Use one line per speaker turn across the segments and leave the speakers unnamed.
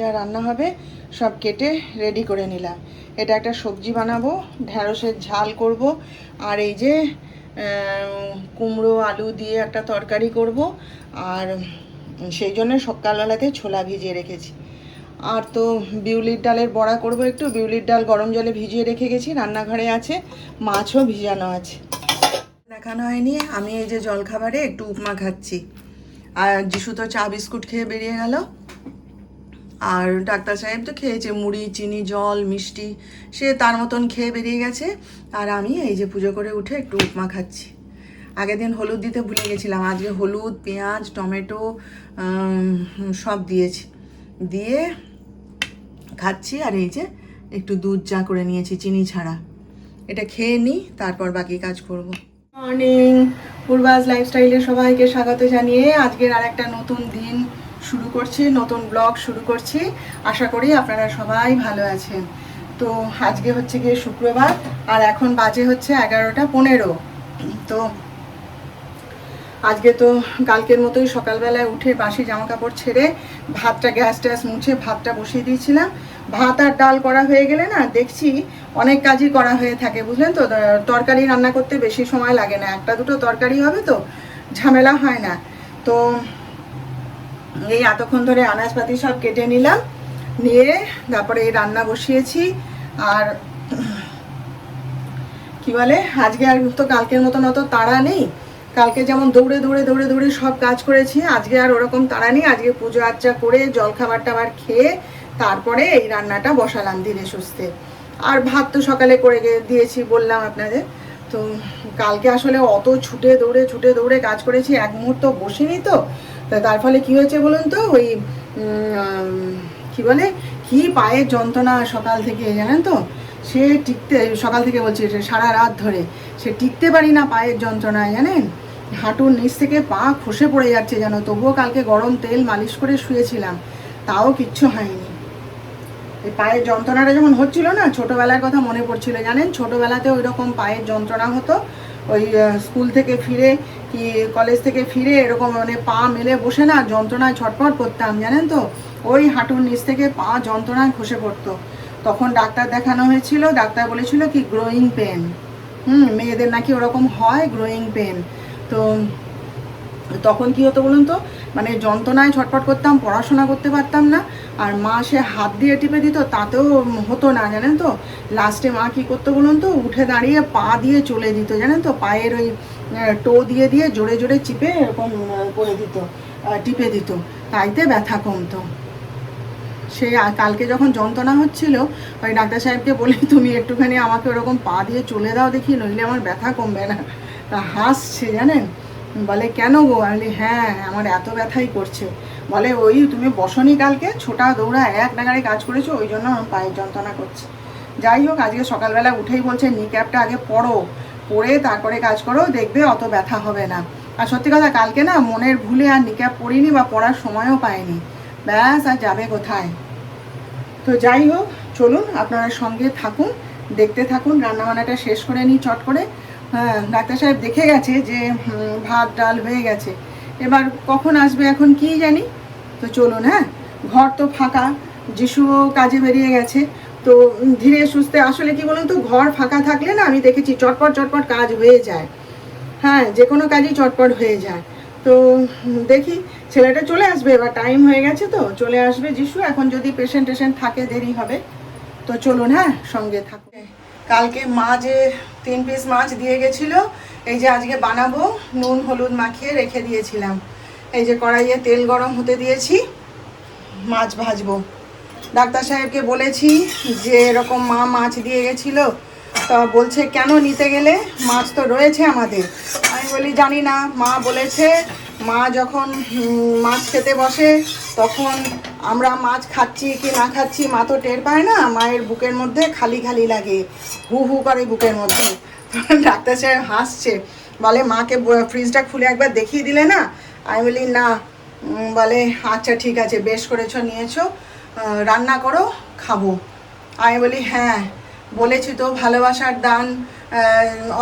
যা রান্না হবে, সব কেটে রেডি করে নিলাম। এটা একটা সবজি বানাবো, ঢ্যাঁড়সের ঝাল করব, আর এই যে কুমড়ো, আলু দিয়ে একটা তরকারি করব, আর সেই জন্য সকালবেলাতে ছোলা ভিজিয়ে রেখেছি। আর তো বিউলির ডালের বড়া করব একটু, বিউলির ডাল গরম জলে ভিজিয়ে রেখে গেছি, রান্নাঘরে আছে, মাছও ভিজানো আছে। দেখানো হয়নি, আমি এই যে জলখাবারে একটু উপমা খাচ্ছি। আর যিশু তো চা বিস্কুট খেয়ে বেরিয়ে গেল। আর ডাক্তার সাহেব তো খেয়েছে, মুড়ি, চিনি, জল, মিষ্টি, সে তার মতন খেয়ে বেরিয়ে গেছে। আর আমি এই যে পুজো করে উঠে একটু উপমা খাচ্ছি। আগের দিন হলুদ দিতে ভুলে গেছিলাম, আজকে হলুদ, পেঁয়াজ, টমেটো সব দিয়েছি। দিয়ে খাচ্ছি আর এই যে একটু দুধ চা করে নিয়েছি, চিনি ছাড়া। এটা খেয়ে নিই, তারপর বাকি কাজ করব। মর্নিং পূর্বাজ লাইফস্টাইলে সবাইকে স্বাগত জানিয়ে আজকের আর একটা নতুন দিন শুরু করছি, নতুন ব্লগ শুরু করছি। আশা করি আপনারা সবাই ভালো আছেন। তো আজকে হচ্ছে গিয়ে শুক্রবার, আর এখন বাজে হচ্ছে এগারোটা পনেরো। তো আজকে তো কালকের মতোই সকালবেলায় উঠে বাসি জামা কাপড় ছেড়ে ভাতটা গ্যাস ট্যাস মুছে ভাতটা বসিয়ে দিয়েছিলাম। ভাত আর ডাল করা হয়ে গেলে না দেখছি অনেক কাজই করা হয়ে থাকে, বুঝলেন তো তরকারি রান্না করতে বেশি সময় লাগে না। একটা দুটো তরকারি হবে তো, ঝামেলা হয় না। তো এই এতক্ষণ ধরে আনাজপাতি সব কেটে নিলাম, নিয়ে তারপরে এই রান্না বসিয়েছি। আর কি বলে, আজকে আর তো কালকের মতন অত তাড়া নেই। কালকে যেমন দৌড়ে দৌড়ে দৌড়ে দৌড়ে সব কাজ করেছি, আজকে আর ওরকম তাড়া নেই। আজকে পুজো আর্চা করে জল খাবার টাবার খেয়ে তারপরে এই রান্নাটা বসালাম ধীরে সুস্থে। আর ভাত তো সকালে করে দিয়েছি বললাম আপনাদের। তো কালকে আসলে অত ছুটে দৌড়ে ছুটে দৌড়ে কাজ করেছি, এক মুহূর্ত বসিনি তো। তা তার ফলে কি হয়েছে বলুন তো? ওই কি বলে? কি পায়ের যন্ত্রণা সকাল থেকে, জানেন তো? সে টিকতে, সকাল থেকে বলছি সারা রাত ধরে। সে টিকতে পারি না পায়ের যন্ত্রণায়, জানেন? হাঁটুর নিচ থেকে পা খসে পড়ে যাচ্ছে যেন, তবুও কালকে গরম তেল মালিশ করে শুয়েছিলাম। তাও কিচ্ছু হয়নি। এই পায়ের যন্ত্রণাটা যখন হচ্ছিল না, ছোটোবেলার কথা মনে পড়ছিল, জানেন? ছোটোবেলাতে ওই রকম পায়ের যন্ত্রণা হতো। ওই স্কুল থেকে ফিরে কি কলেজ থেকে ফিরে এরকম মানে পা মেলে বসে না, যন্ত্রণায় ছটফট করতাম, জানেন তো? ওই হাঁটুর নিচ থেকে পা যন্ত্রণায় খসে পড়তো। তখন ডাক্তার দেখানো হয়েছিল, ডাক্তার বলেছিল কি গ্রোয়িং পেন হুম, মেয়েদের নাকি ওরকম হয় গ্রোয়িং পেন তো তখন কি হতো বলুন তো? মানে যন্ত্রণায় ছটফট করতাম, পড়াশোনা করতে পারতাম না, আর মা সে হাত দিয়ে টিপে দিত, তাতেও হতো না, জানেন তো? লাস্টে মা কি করতো বলুন তো, উঠে দাঁড়িয়ে পা দিয়ে চলে দিত, জানেন তো? পায়ের ওই টো দিয়ে দিয়ে জোরে জোরে চিপে এরকম করে দিত টিপে দিত, তাইতে ব্যথা কমতো। সে কালকে যখন যন্ত্রণা হচ্ছিল, ওই ডাক্তার সাহেবকে বলি, তুমি একটুখানি আমাকে ওরকম পা দিয়ে চলে দাও দেখি, নইলে আমার ব্যথা কমবে না। তা হাসছে, জানেন? বলে, কেন গো? আমি হ্যাঁ আমার এত ব্যথাই করছে। বলে, ওই তুমি বসনি কালকে, ছোটা দৌড়া, এক নাগারে কাজ করেছ, ওই জন্য আমার পায়ের যন্ত্রণা করছে। যাই হোক, আজকে সকালবেলা উঠেই বলছে নি ক্যাপটা আগে পড়ো, পড়ে তারপরে কাজ করো, দেখবে অত ব্যথা হবে না। আর সত্যি কথা, কালকে না মনের ভুলে আর নিক্যাপ পড়িনি বা পড়ার সময়ও পাইনি। ব্যাস, আর যাবে কোথায়? তো যাই হোক, চলুন আপনারা সঙ্গে থাকুন, দেখতে থাকুন, রান্নাবান্নাটা শেষ করে নিই চট করে। হ্যাঁ ডাক্তার সাহেব দেখে গেছে যে ভাত, ডাল হয়ে গেছে। এবার কখন আসবে এখন কি জানি? তো চলুন হ্যাঁ ঘর তো ফাঁকা, যিশুও কাজে বেরিয়ে গেছে। তো ধীরে সুস্থে, আসলে কি বলুন তো, ঘর ফাঁকা থাকলে না, আমি দেখেছি চটপট চটপট কাজ হয়ে যায়। হ্যাঁ যে কোনো কাজই চটপট হয়ে যায়। তো দেখি, ছেলেটা চলে আসবে, এবার টাইম হয়ে গেছে তো, চলে আসবে যিশু, এখন যদি পেশেন্ট টেশেন্ট থাকে, দেরি হবে। তো চলুন হ্যাঁ সঙ্গে থাকুন। কালকে মা যে তিন পিস মাছ দিয়ে গেছিল, এই যে আজকে বানাবো, নুন, হলুদ মাখিয়ে রেখে দিয়েছিলাম। এই যে কড়াইয়ে তেল গরম হতে দিয়েছি, মাছ ভাজবো। ডাক্তার সাহেবকে বলেছি যে এরকম মা মাছ দিয়ে গেছিল, তা বলছে কেন নিতে গেলে? মাছ তো রয়েছে আমাদের। আমি বলি, জানি না, মা বলেছে মা যখন মাছ খেতে বসে, তখন আমরা মাছ খাচ্ছি কি না খাচ্ছি মা তো টের পায় না, মায়ের বুকের মধ্যে খালি খালি লাগে, হু হু করে বুকের মধ্যে। ডাক্তার সাহেব হাসছে, বলে, মাকে ফ্রিজটা খুলে একবার দেখিয়ে দিলে না? আমি বলি, না। বলে আচ্ছা ঠিক আছে, বেশ করেছ, নিয়েছো রান্না করো, খাব। আমি বলি হ্যাঁ। বলেছি, তো ভালোবাসার দান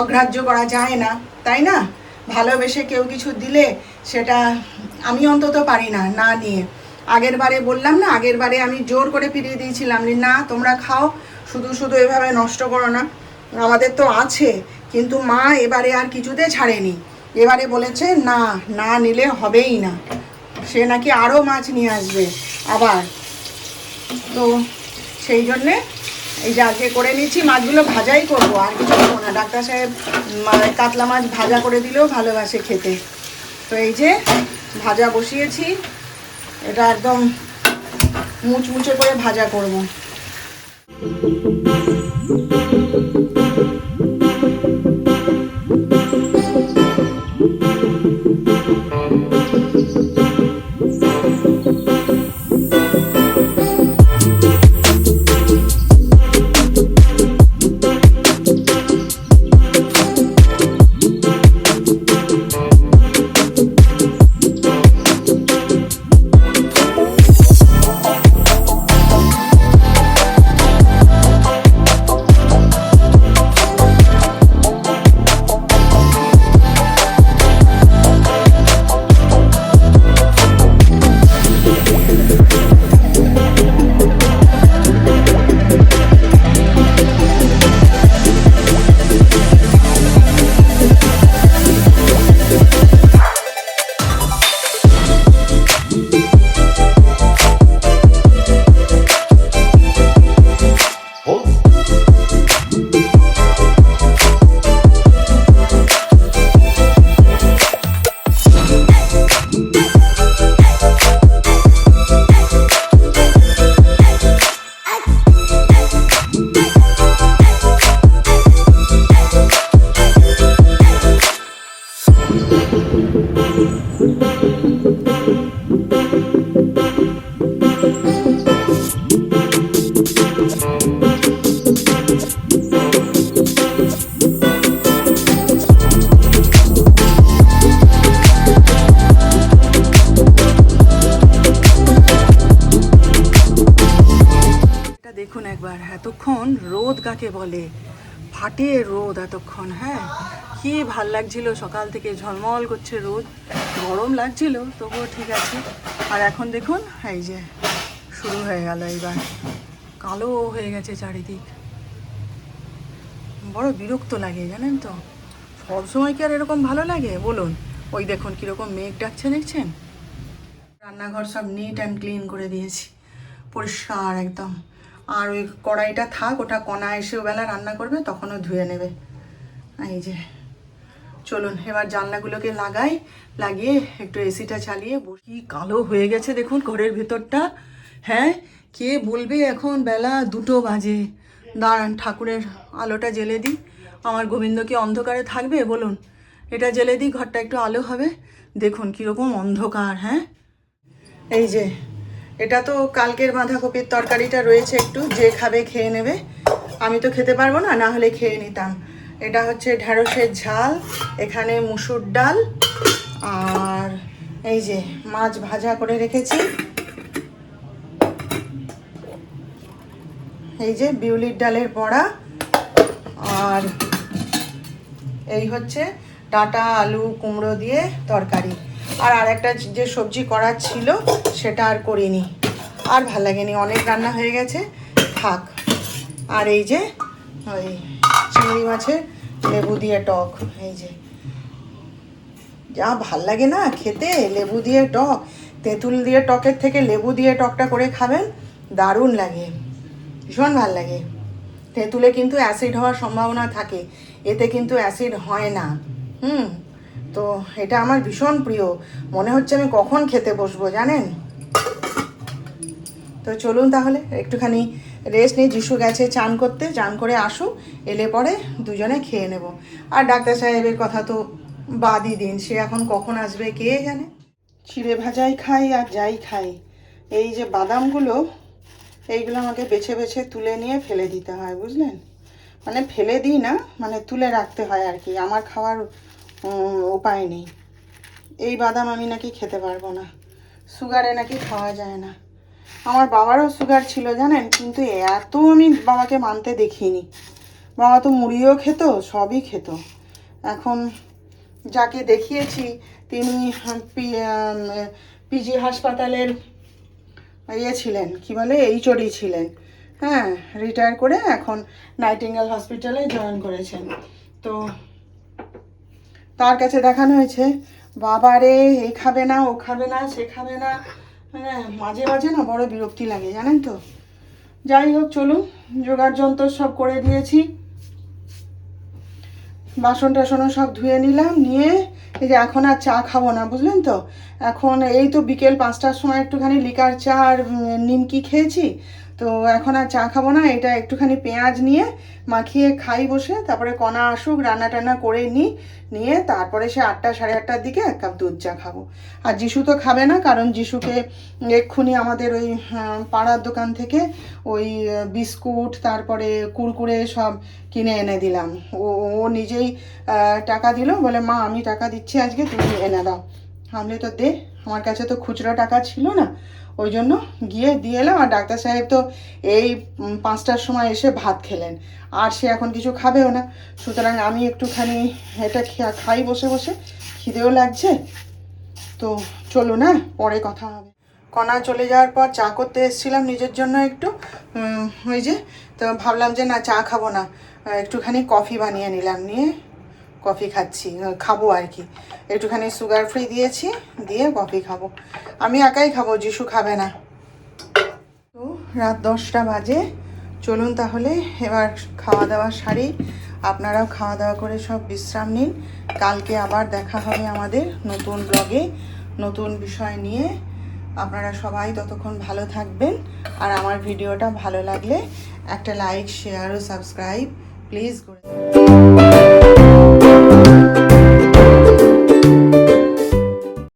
অগ্রাহ্য করা যায় না, তাই না? ভালোবেসে কেউ কিছু দিলে সেটা আমি অন্তত পারি না না নিয়ে। আগের বারে বললাম না আগের বারে আমি জোর করে ফিরিয়ে দিয়েছিলাম যে, না তোমরা খাও শুধু শুধু এভাবে নষ্ট করো না। আমাদের তো আছে কিন্তু মা এবারে আর কিছুতে ছাড়েনি। এবারে বলেছে না না নিলে হবেই না। সে নাকি আরও মাছ নিয়ে আসবে আবার। তো সেই জন্যে এই যে আজকে করে নিচ্ছি, মাছগুলো ভাজাই করব। আর কিছু করব না। ডাক্তার সাহেব কাতলা মাছ ভাজা করে দিলেও ভালোবাসে খেতে। তো এই যে ভাজা বসিয়েছি। এটা একদম মুচমুচে করে ভাজা করব। দেখুন একবার, এতক্ষণ রোদ কাকে বলে? ফাটে রোদ এতক্ষণ হ্যাঁ? কি ভালো লাগছিল? সকাল থেকে ঝলমল করছে রোদ। গরম লাগছিল, তবুও ঠিক আছে। আর এখন দেখুন, এই যে শুরু হয়ে গেল এইবার কালো হয়ে গেছে চারিদিক। বড় বিরক্ত লাগে, জানেন তো? সবসময় কি আর এরকম ভালো লাগে? বলুন, ওই দেখুন কীরকম মেঘ ডাকছে, দেখছেন? রান্নাঘর সব নিট অ্যান্ড ক্লিন করে দিয়েছি, পরিষ্কার একদম। আর ওই কড়াইটা থাক, ওটা কণা এসে বেলা রান্না করবে, তখনও ধুয়ে নেবে। এই যে, চলুন, এবার জানলাগুলোকে লাগাই, লাগিয়ে একটু এসিটা চালিয়ে বসি। কালো হয়ে গেছে দেখুন ঘরের ভেতরটা। হ্যাঁ কে বলবে এখন? বেলা দুটো বাজে। দাঁড়ান, ঠাকুরের আলোটা জ্বেলে দিই। আমার গোবিন্দ কি অন্ধকারে থাকবে? বলুন। এটা জ্বেলে দিই, ঘরটা একটু আলো হবে। দেখুন কীরকম অন্ধকার হ্যাঁ? এই যে, এটা তো কালকের বাঁধাকপির তরকারিটা রয়েছে একটু। যে খাবে খেয়ে নেবে। আমি তো খেতে পারব না না হলে খেয়ে নিতাম। এটা হচ্ছে ঢ্যাঁড়সের ঝাল, এখানে মুসুর ডাল। আর এই যে, মাছ ভাজা করে রেখেছি। এই যে বিউলির ডালের বড়া, আর এই হচ্ছে ডাঁটা, আলু, কুমড়ো দিয়ে তরকারি। আর আরেকটা যে সবজি করার ছিল, সেটা আর করিনি। আর ভালো লাগেনি, অনেক রান্না হয়ে গেছে, থাক। আর এই যে ওই চিংড়ি মাছের লেবু দিয়ে টক, এই যে। যা ভালো লাগে না খেতে, লেবু দিয়ে টক। তেঁতুল দিয়ে টকের থেকে লেবু দিয়ে টকটা করে খাবেন, দারুণ লাগে। ভীষণ ভালো লাগে। তেঁতুলে কিন্তু অ্যাসিড হওয়ার সম্ভাবনা থাকে। এতে কিন্তু অ্যাসিড হয় না। হুম? তো এটা আমার ভীষণ প্রিয়। মনে হচ্ছে আমি কখন খেতে বসবো, জানেন? তো চলুন তাহলে, একটুখানি রেস্ট নিয়ে যিশু গেছে চান করতে, চান করে আসুক এলে পরে দুজনে খেয়ে নেব। আর ডাক্তার সাহেবের কথা তো বাদই দিন, সে এখন কখন আসবে, কে জানে? চিড়ে ভাজাই খাই আর যাই খাই। এই যে বাদামগুলো এইগুলো আমাকে বেছে বেছে তুলে নিয়ে ফেলে দিতে হয়, বুঝলেন? মানে ফেলে দিই না মানে তুলে রাখতে হয় আর কি। আমার খাওয়ার উপায় নেই। এই বাদাম আমি নাকি খেতে পারব না। সুগারে নাকি খাওয়া যায় না। আমার বাবারও সুগার ছিল জানেন, কিন্তু এত আমি বাবাকে মানতে দেখিনি। বাবা তো মুড়িও খেত, সবই খেত। এখন যাকে দেখিয়েছি, তিনি পিজি হাসপাতালের ইয়ে ছিলেন, কি বলে, এইচওডি ছিলেন। হ্যাঁ রিটায়ার করে এখন নাইটিঙ্গেল হসপিটালে জয়েন করেছেন। তো তার কাছে দেখানো হয়েছে, বাবা রে এই খাবে না, ও খাবে না, সে খাবে না। হ্যাঁ মাঝে মাঝে না বড় বিরক্তি লাগে, জানেন তো? যাই হোক, চলুন জোগাড় যন্ত্র সব করে দিয়েছি। বাসন টাসনও সব ধুয়ে নিলাম, নিয়ে এই যে এখন আর চা খাব না, বুঝলেন তো? এখন এই তো বিকেল পাঁচটার সময় একটুখানি লিকার চা আর নিমকি খেয়েছি। তো এখন আর চা খাব না, এটা একটুখানি পেঁয়াজ নিয়ে মাখিয়ে খাই বসে, তারপরে কণা আসুক, রান্না টান্না করে নিই নিয়ে তারপরে সে আটটা সাড়ে আটটার দিকে এক কাপ দুধ চা খাব। আর যিশু তো খাবে না, কারণ যিশুকে এক্ষুনি আমাদের ওই পাড়ার দোকান থেকে ওই বিস্কুট, তারপরে কুরকুরে সব কিনে এনে দিলাম। ও ও নিজেই টাকা দিল, বলে, মা, আমি টাকা দিচ্ছি আজকে, তুমি এনে দাও। আমি তো দে, আমার কাছে তো খুচরো টাকা ছিল না। ওই জন্য গিয়ে দিয়ে এলাম আর ডাক্তার সাহেব তো এই পাঁচটার সময় এসে ভাত খেলেন। আর সে এখন কিছু খাবেও না। সুতরাং আমি একটুখানি এটা খাই বসে বসে। খিদেও লাগছে। তো চলো না, পরে কথা হবে। কণা চলে যাওয়ার পর চা করতে এসেছিলাম নিজের জন্য একটু। ওই যে, তো ভাবলাম যে না, চা খাব না। একটুখানি কফি বানিয়ে নিলাম। নিয়ে কফি খাচ্ছি খাব আর কি। একটুখানি সুগার ফ্রি দিয়েছি, দিয়ে কফি খাব। আমি একাই খাব, যিশু খাবে না। তো রাত দশটা বাজে। চলুন তাহলে, এবার খাওয়া দাওয়া সারি। আপনারাও খাওয়া দাওয়া করে সব বিশ্রাম নিন। কালকে আবার দেখা হবে আমাদের নতুন ব্লগে নতুন বিষয় নিয়ে। আপনারা সবাই ততক্ষণ ভালো থাকবেন। আর আমার ভিডিওটা ভালো লাগলে একটা লাইক শেয়ার ও সাবস্ক্রাইব প্লিজ করে।